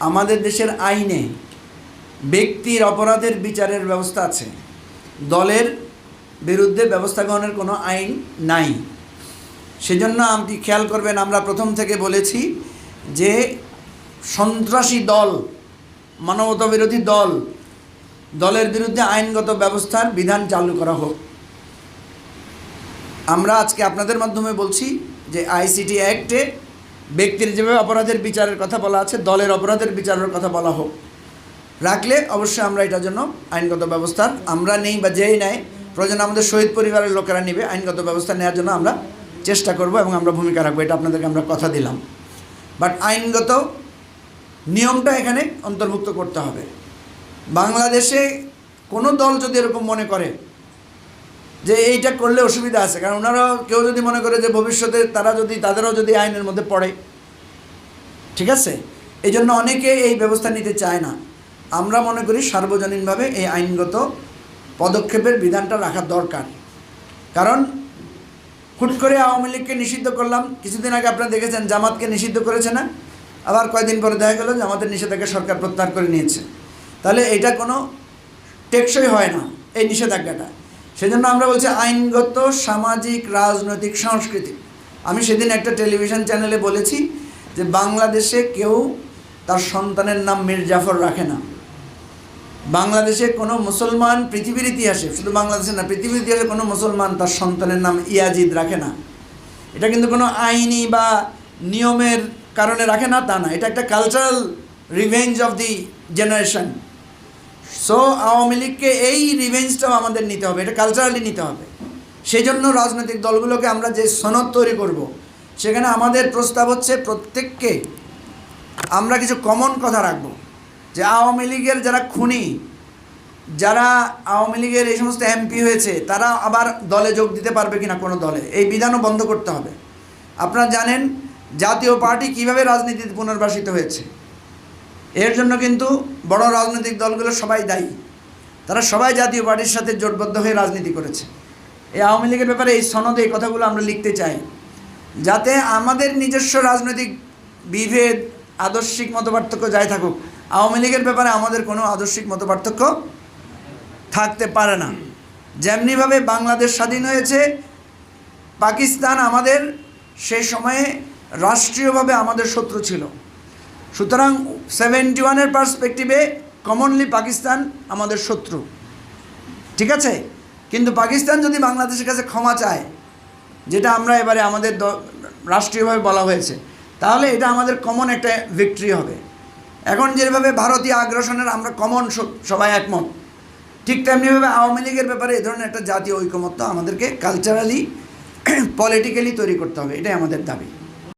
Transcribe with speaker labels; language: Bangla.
Speaker 1: আমাদের দেশের আইনে ব্যক্তির অপরাধের বিচারের ব্যবস্থা আছে। দলের বিরুদ্ধে ব্যবস্থা গ্রহণের কোনো আইন নাই। সেজন্য আপনি খেয়াল করবেন, আমরা প্রথম থেকে বলেছি যে সন্ত্রাসী দল মানবতা বিরোধী দল, দলের বিরুদ্ধে আইনগত ব্যবস্থার বিধান চালু করা হোক। আমরা আজকে আপনাদের মাধ্যমে বলছি যে আইসিটি অ্যাক্টে ব্যক্তির যেভাবে অপরাধের বিচারের কথা বলা আছে, দলের অপরাধের বিচারের কথা বলা হোক। রাখলে অবশ্যই আমরা এটার জন্য আইনগত ব্যবস্থা আমরা নেই বা যেই নেয় প্রয়োজন আমাদের শহীদ পরিবারের লোকেরা নেবে, আইনগত ব্যবস্থা নেওয়ার জন্য আমরা চেষ্টা করব এবং আমরা ভূমিকা রাখব, এটা আপনাদেরকে আমরা কথা দিলাম। বাট আইনগত নিয়মটা এখানে অন্তর্ভুক্ত করতে হবে। বাংলাদেশে কোনো দল যদি এরকম মনে করে যে এইটা করলে অসুবিধা আছে। কারণ ওনারাও কেউ যদি মনে করে যে ভবিষ্যতে তারা যদি, তাদেরও যদি আইনের মধ্যে পড়ে। ঠিক আছে? এই জন্য অনেকে এই ব্যবস্থা নিতে চায় না। আমরা মনে করি সার্বজনীনভাবে এই আইনগত পদক্ষেপের বিধানটা রাখা দরকার। কারণ হুট করে আওয়ামী লীগকে নিষিদ্ধ করলাম, কিছুদিন আগে আপনারা দেখেছেন জামাতকে নিষিদ্ধ করেছে না? আবার কয়দিন পরে দেখা গেল জামাতের নিষেধাজ্ঞা সরকার প্রত্যাহার করে নিয়েছে। তাহলে এটা কোনো টেকসই হয় না, এই নিষেধাজ্ঞাটা। সেজন্য আমরা বলছি আইনগত, সামাজিক, রাজনৈতিক, সাংস্কৃতিক। আমি সেদিন একটা টেলিভিশন চ্যানেলে বলেছি যে বাংলাদেশে কেউ তার সন্তানের নাম মীর জাফর রাখে না। বাংলাদেশে কোনো মুসলমান পৃথিবীর ইতিহাসে, শুধু বাংলাদেশে না, পৃথিবীর ইতিহাসে কোনো মুসলমান তার সন্তানের নাম ইয়াজিদ রাখে না। এটা কিন্তু কোনো আইনি বা নিয়মের কারণে রাখে না, তা না। এটা একটা cultural revenge of the generation so Awami লীগকে এই রিভেঞ্জটাও আমাদের নিতে হবে, এটা কালচারালি নিতে হবে। সেই জন্য রাজনৈতিক দলগুলোকে আমরা যে সনদ তৈরি করব, সেখানে আমাদের প্রস্তাব হচ্ছে প্রত্যেককে আমরা কিছু কমন কথা রাখব। যে আওয়ামী লীগের যারা খুনি, যারা আওয়ামী লীগের এই সমস্ত এমপি হয়েছে, তারা আবার দলে যোগ দিতে পারবে কিনা কোনো দলে, এই বিধানও বন্ধ করতে হবে। আপনারা জানেন, জাতীয় পার্টি কীভাবে রাজনীতিতে পুনর্বাসিত হয়েছে? এর জন্য কিন্তু বড় রাজনৈতিক দলগুলো সবাই দায়ী। তারা সবাই জাতীয় পার্টির সাথে জোটবদ্ধ হয়ে রাজনীতি করেছে। এই আওয়ামী লীগের ব্যাপারে এই সনদে এই কথাগুলো আমরা লিখতে চাই। যাতে আমাদের নিজস্ব রাজনৈতিক বিভেদ, আদর্শিক মতপার্থক্য যাই থাকুক, আওয়ামী লীগের ব্যাপারে আমাদের কোনো আদর্শিক মতপার্থক্য থাকতে পারে না। যেমনিভাবে বাংলাদেশ স্বাধীন হয়েছে, পাকিস্তান আমাদের সেই সময়ে রাষ্ট্রীয়ভাবে আমাদের শত্রু ছিল। সুতরাং সেভেন্টি ওয়ানের পার্সপেক্টিভে কমনলি পাকিস্তান আমাদের শত্রু। ঠিক আছে? কিন্তু পাকিস্তান যদি বাংলাদেশের কাছে ক্ষমা চায়, যেটা আমরা এবারে আমাদের রাষ্ট্রীয়ভাবে বলা হয়েছে, তাহলে এটা আমাদের কমন একটা ভিক্টরি হবে। এখন যেভাবে ভারতীয় আগ্রাসনের আমরা কমন সবাই একমত, ঠিক তেমনিভাবে আওয়ামী লীগের ব্যাপারে এ ধরনের একটা জাতীয় ঐকমত্য আমাদেরকে কালচারালি পলিটিক্যালি তৈরি করতে হবে, এটাই আমাদের দাবি।